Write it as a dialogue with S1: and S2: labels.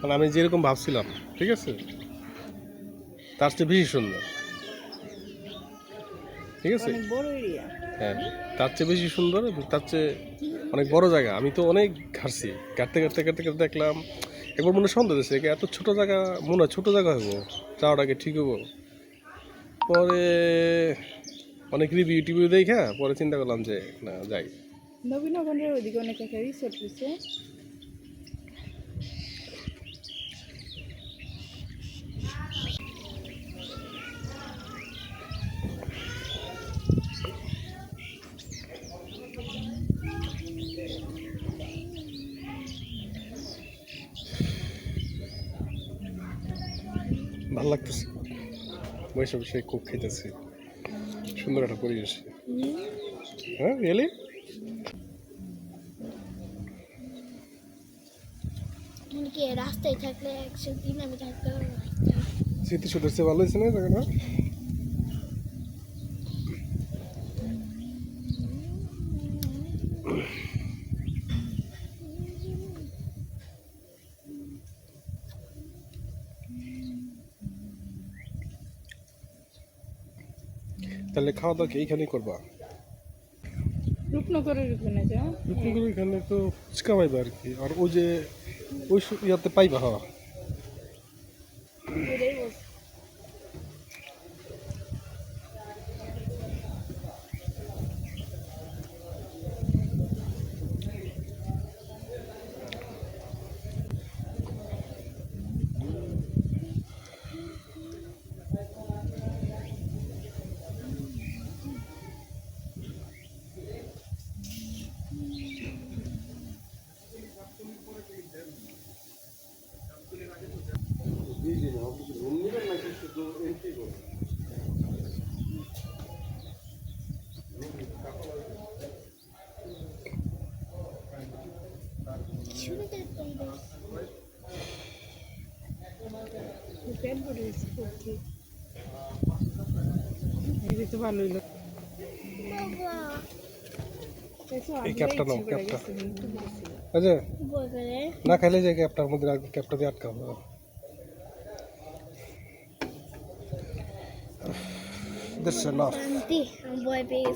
S1: মানে আমি যেরকম ভাবছিলাম ঠিক আছে? তার চেয়ে বেশি সুন্দর। ঠিক আছে? হ্যাঁ তার চেয়ে বেশি সুন্দর তার চেয়ে অনেক বড় জায়গা। আমি তো অনেক ঘাটছি। কাটতে কাটতে কাটতে কাটতে দেখলাম একবার মনে সন্দেহ হয়েছে এত ছোট জায়গা মনে হয় ছোটো জায়গা হব যাওয়াটাকে ঠিক হব পরে অনেক রিভিউ টিভিউ দেখে পরে চিন্তা করলাম যে না যাই।
S2: নবীনগরের ওইদিকে অনেক একটা রিসোর্ট রয়েছে
S1: ভালো লাগতেছে। বসে বসে খুব খেতেছি। সুন্দর একটা পরিবেশ। হ্যাঁ রিয়েলি?
S3: মানে কি রাস্তায় থাকলে একশো দিন আমি থাকতে।
S1: স্মৃতি চেয়ে ভালো হয়েছে না জায়গাটা? তাহলে খাওয়া দাওয়া কি এইখানেই করবা?
S2: রূপনগরের ওখানে যা।
S1: রূপনগর এখানে তো ফুচকা পাইবা আর কি। আর ওই যে ওই ইয়াতে পাইবা হওয়া
S2: ভালোই লোক
S1: এই ক্যাপটা নাও, ক্যাপটা। আচ্ছা। না খাইলে যে ক্যাপটার মধ্যে ক্যাপটা দিয়ে আটকা হবে
S3: নয় ভয় পেয়ে